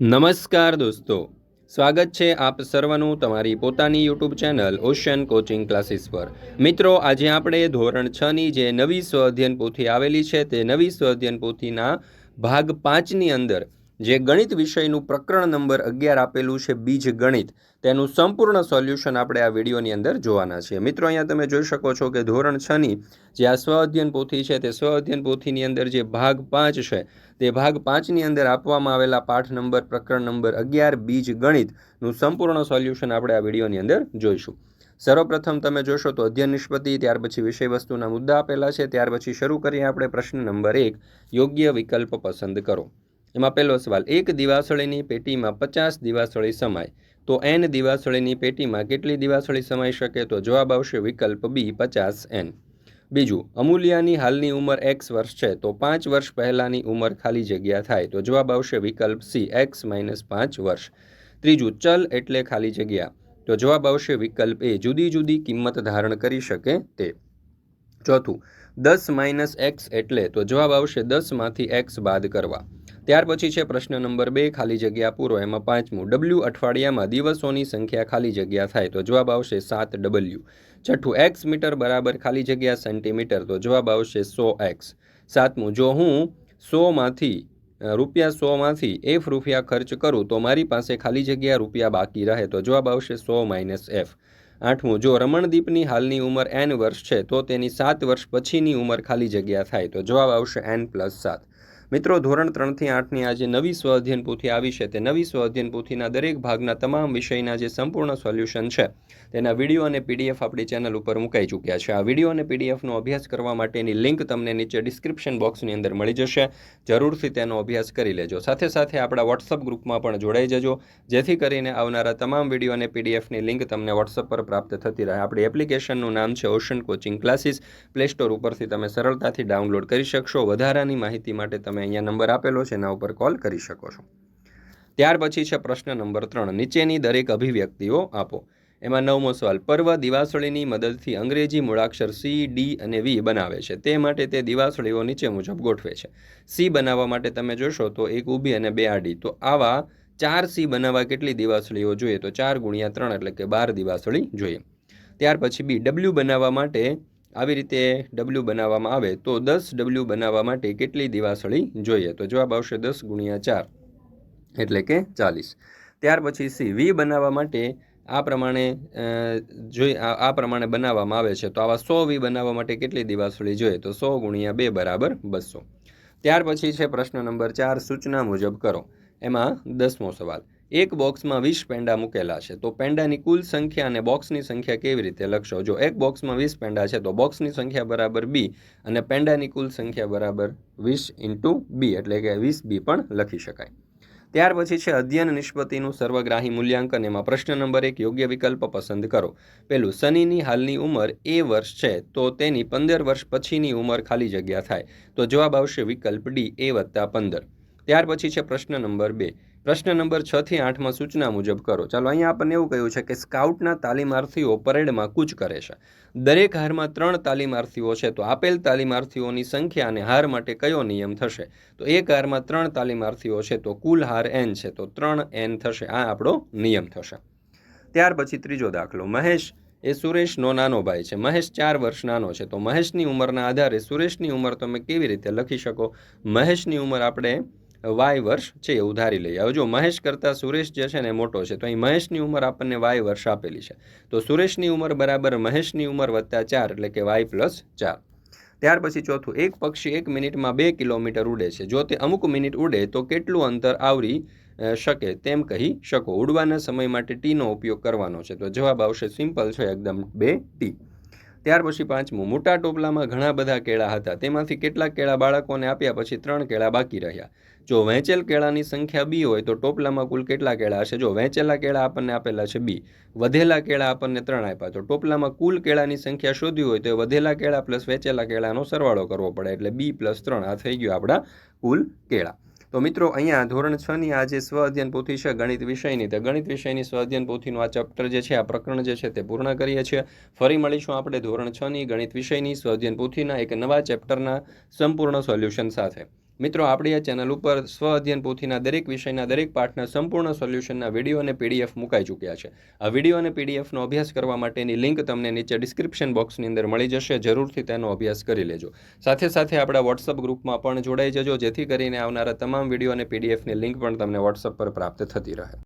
નમસ્કાર દોસ્તો. સ્વાગત છે આપ સર્વનું તમારી પોતાની YouTube channel ocean coaching classes પર. મિત્રો, આજે આપણે ધોરણ છ ની જે નવી સ્વ અધ્યયન પોથી આવેલી છે તે નવી સ્વ અધ્યયન પોથીના ભાગ પાંચની અંદર જે ગણિત વિષયનું પ્રકરણ નંબર અગિયાર આપેલું છે બીજ ગણિત, તેનું સંપૂર્ણ સોલ્યુશન આપણે આ વિડીયોની અંદર જોવાના છીએ. મિત્રો, અહીંયા તમે જોઈ શકો છો કે ધોરણ છની જે આ સ્વ અધ્યયન પોથી છે, તે સ્વ અધ્યયન પોથીની અંદર જે ભાગ પાંચ છે, તે ભાગ પાંચની અંદર આપવામાં આવેલા પાઠ નંબર, પ્રકરણ નંબર અગિયાર, બીજ ગણિતનું સંપૂર્ણ સોલ્યુશન આપણે આ વિડીયોની અંદર જોઈશું. સર્વપ્રથમ તમે જોશો તો અધ્યયન નિષ્પતિ, ત્યાર પછી વિષય વસ્તુના મુદ્દા આપેલા છે, ત્યાર પછી શરૂ કરીએ આપણે પ્રશ્ન નંબર એક, યોગ્ય વિકલ્પ પસંદ કરો. એમાં પહેલો સવાલ, એક દિવાસળીની પેટીમાં પચાસ દિવાસળી સમાય, તો એન દિવાસળીની પેટીમાં કેટલી દિવાસળી સમાઈ શકે? તો જવાબ આવશે વિકલ્પ બી, પચાસ એન. બીજું, અમૂલ્યાની હાલની ઉંમર એક્સ વર્ષ છે, તો પાંચ વર્ષ પહેલાંની ઉંમર ખાલી જગ્યા થાય, તો જવાબ આવશે વિકલ્પ સી, એક્સ માઇનસ પાંચ વર્ષ. ત્રીજું, ચલ એટલે ખાલી જગ્યા, તો જવાબ આવશે વિકલ્પ એ, જુદી જુદી કિંમત ધારણ કરી શકે તે. ચોથું, દસ માઇનસ એક્સ એટલે, તો જવાબ આવશે દસમાંથી એક્સ બાદ કરવા. ત્યાર પછી છે પ્રશ્ન નંબર બે, ખાલી જગ્યા પૂરો. એમાં પાંચમું ડબલ્યુ અઠવાડિયામાં દિવસોની સંખ્યા ખાલી જગ્યા થાય તો જવાબ આવશે સાત ડબલ્યુ છઠ્ઠું એક્સ મીટર બરાબર ખાલી જગ્યા સેન્ટીમીટર તો જવાબ આવશે સો એક્સ સાતમું, જો હું સોમાંથી રૂપિયા સોમાંથી એફ રૂપિયા ખર્ચ કરું તો મારી પાસે ખાલી જગ્યા રૂપિયા બાકી રહે તો જવાબ આવશે સો માઇનસ એફ આઠમું, જો રમણદીપની હાલની ઉંમર એન વર્ષ છે તો તેની સાત વર્ષ પછીની ઉંમર ખાલી જગ્યા થાય તો જવાબ આવશે એન પ્લસ સાત. મિત્રો, ધોરણ ત્રણથી આઠની આ જે નવી સ્વ અધ્યયન પોથી આવી છે. તે નવી સ્વ અધ્યયન પોથીના દરેક ભાગના તમામ વિષયના જે સંપૂર્ણ સોલ્યુશન છે, તેના વીડિયો અને પીડીએફ આપણી ચેનલ ઉપર મુકાઈ ચૂક્યા છે. આ વીડિયો અને પીડીએફનો અભ્યાસ કરવા માટેની લિંક તમને નીચે ડિસ્ક્રિપ્શન બોક્સની અંદર મળી જશે. જરૂરથી તેનો અભ્યાસ કરી લેજો. સાથે સાથે આપણા વોટ્સઅપ ગ્રુપમાં પણ જોડાઈ જજો. જેથી કરીને આવનારા તમામ વીડિયો અને પીડીએફની લિંક તમને વોટ્સઅપ પર પ્રાપ્ત થતી રહે. આપણી એપ્લિકેશનનું નામ છે ocean coaching classes play store ઉપરથી તમે સરળતાથી ડાઉનલોડ કરી શકશો. વધારાની માહિતી માટે તમે તમે અહીંયા નંબર આપેલો છે, એના ઉપર કોલ કરી શકો છો. ત્યાર પછી છે પ્રશ્ન નંબર ત્રણ. નીચેની દરેક અભિવ્યક્તિઓ આપો. એમાં નવમો સવાલ, પર્વ દિવાસળીની મદદથી અંગ્રેજી મૂળાક્ષર સી ડી અને વી બનાવે છે. તે માટે તે દિવાસળીઓ નીચે મુજબ ગોઠવે છે. સી બનાવવા માટે તમે જોશો તો એક ઊભી અને બે આડી. તો આવા ચાર સી બનાવવા કેટલી દિવાસળીઓ જોઈએ? તો ચાર ગુણ્યા ત્રણ એટલે કે બાર દિવાસળી જોઈએ. ત્યાર પછી બી ડબલ્યુ બનાવવા માટે આવી રીતે ડબલ્યુ બનાવવામાં આવે તો દસ ડબલ્યુ બનાવવા માટે કેટલી દિવાસળી જોઈએ? તો જવાબ આવશે દસ ગુણ્યા ચાર, એટલે કે ચાલીસ. ત્યાર પછી સી વી બનાવવા માટે આ પ્રમાણે જોઈ, આ પ્રમાણે બનાવવામાં આવે છે. તો આવા સો વી બનાવવા માટે કેટલી દિવાસળી જોઈએ? તો સો ગુણ્યા બે બરાબર બસો. ત્યાર પછી છે પ્રશ્ન નંબર ચાર, સૂચના મુજબ કરો. એમાં દસમો સવાલ. એક બોક્સમાં વીસ પેંડા મૂકેલા છે. તો પેંડાની કુલ સંખ્યા અને બોક્સની સંખ્યા કેવી રીતે લખશો? જો એક બોક્સમાં વીસ પેંડા છે, તો બોક્સની સંખ્યા બરાબર બી અને પેંડાની કુલ સંખ્યા બરાબર વીસ ઇન્ટુ બી એટલે કે વીસ બી પણ લખી શકાય. ત્યાર પછી છે અધ્યયન નિષ્પત્તિનું સર્વગ્રાહી મૂલ્યાંકન. એમાં પ્રશ્ન નંબર એક, યોગ્ય વિકલ્પ પસંદ કરો. પેલું, શનિની હાલની ઉંમર એ વર્ષ છે, તો તેની પંદર વર્ષ પછીની ઉંમર ખાલી જગ્યા થાય. તો જવાબ આવશે વિકલ્પ ડી, એ વત્તા પંદર. ત્યાર પછી છે પ્રશ્ન નંબર બે. પ્રશ્ન નંબર છ થી આઠમાં સૂચના મુજબ કરો. ચાલો અહીંયા આપણને એવું કહ્યું છે કે સ્કાઉટના તાલીમાર્થીઓ પરેડમાં કૂચ કરે છે. દરેક હારમાં ત્રણ તાલીમાર્થીઓ છે તો આપેલ તાલીમાર્થીઓની સંખ્યા અને હાર માટે કયો નિયમ થશે? તો એક હારમાં ત્રણ તાલીમાર્થીઓ છે તો કુલ હાર એન છે તો ત્રણ એન થશે. આ આપણો નિયમ થશે. ત્યાર પછી ત્રીજો દાખલો. મહેશ એ સુરેશનો નાનો ભાઈ છે. મહેશ ચાર વર્ષ નાનો છે તો મહેશની ઉંમરના આધારે સુરેશની ઉંમર તમે કેવી રીતે લખી શકો? મહેશની ઉંમર આપણે વાય વર્ષ છે એવું ધારી લઈએ. હવે જો મહેશ કરતાં સુરેશ જે છે ને મોટો છે, તો અહીં મહેશની ઉંમર આપણને વાય વર્ષ આપેલી છે. તો સુરેશની ઉંમર બરાબર મહેશની ઉંમર વત્તા ચાર, એટલે કે વાય પ્લસ ચાર. ત્યાર પછી ચોથું, એક પક્ષી એક મિનિટમાં બે કિલોમીટર ઉડે છે. જો તે અમુક મિનિટ ઉડે, તો કેટલું અંતર આવરી શકે તેમ કહી શકો. ઉડવાના સમય માટે ટીનો ઉપયોગ કરવાનો છે. તો જવાબ આવશે સિમ્પલ છે, એકદમ બે ટી. ત્યાર પછી પાંચમું મોટા ટોપલામાં ઘણા બધા કેળા હતા. તેમાંથી કેટલાક કેળા બાળકોને આપ્યા પછી ત્રણ કેળા બાકી રહ્યા. જો વહેંચેલ કેળાની સંખ્યા બી હોય તો ટોપલામાં કુલ કેટલા કેળા હશે? જો વહેંચેલા કેળા આપણને આપેલા છે બી. વધેલા કેળા આપણને ત્રણ આપ્યા. તો ટોપલામાં કુલ કેળાની સંખ્યા શોધી હોય તો વધેલા કેળા પ્લસ વહેંચેલા કેળાનો સરવાળો કરવો પડે. એટલે બી પ્લસ ત્રણ આ થઈ ગયું આપણા કુલ કેળા. તો મિત્રો, અહીંયા ધોરણ છ ની આ જે સ્વ અધ્યયન પોથી છે, ગણિત વિષયની, તે ગણિત વિષયની સ્વ અધ્યયન પોથીનું આ ચેપ્ટર જે છે, આ પ્રકરણ જે છે, તે પૂર્ણ કરીએ છીએ. ફરી મળીશું આપણે ધોરણ છ ની ગણિત વિષયની સ્વ અધ્યયન પોથીના એક નવા ચેપ્ટરના સંપૂર્ણ સોલ્યુશન સાથે. મિત્રો, આપણી આ ચેનલ ઉપર સ્વ અધ્યયન પોથીના દરેક વિષયના દરેક પાઠના સંપૂર્ણ સોલ્યુશનના વીડિયો અને પીડીએફ મુકાઈ ચૂક્યા છે. આ વીડિયો અને પીડીએફનો અભ્યાસ કરવા માટેની લિંક તમને નીચે ડિસ્ક્રિપ્શન બોક્સની અંદર મળી જશે. જરૂરથી તેનો અભ્યાસ કરી લેજો. સાથે સાથે આપણા વોટ્સઅપ ગ્રુપમાં પણ જોડાઈ જજો, જેથી કરીને આવનારા તમામ વીડિયો અને પીડીએફની લિંક પણ તમને વોટ્સઅપ પર પ્રાપ્ત થતી રહે.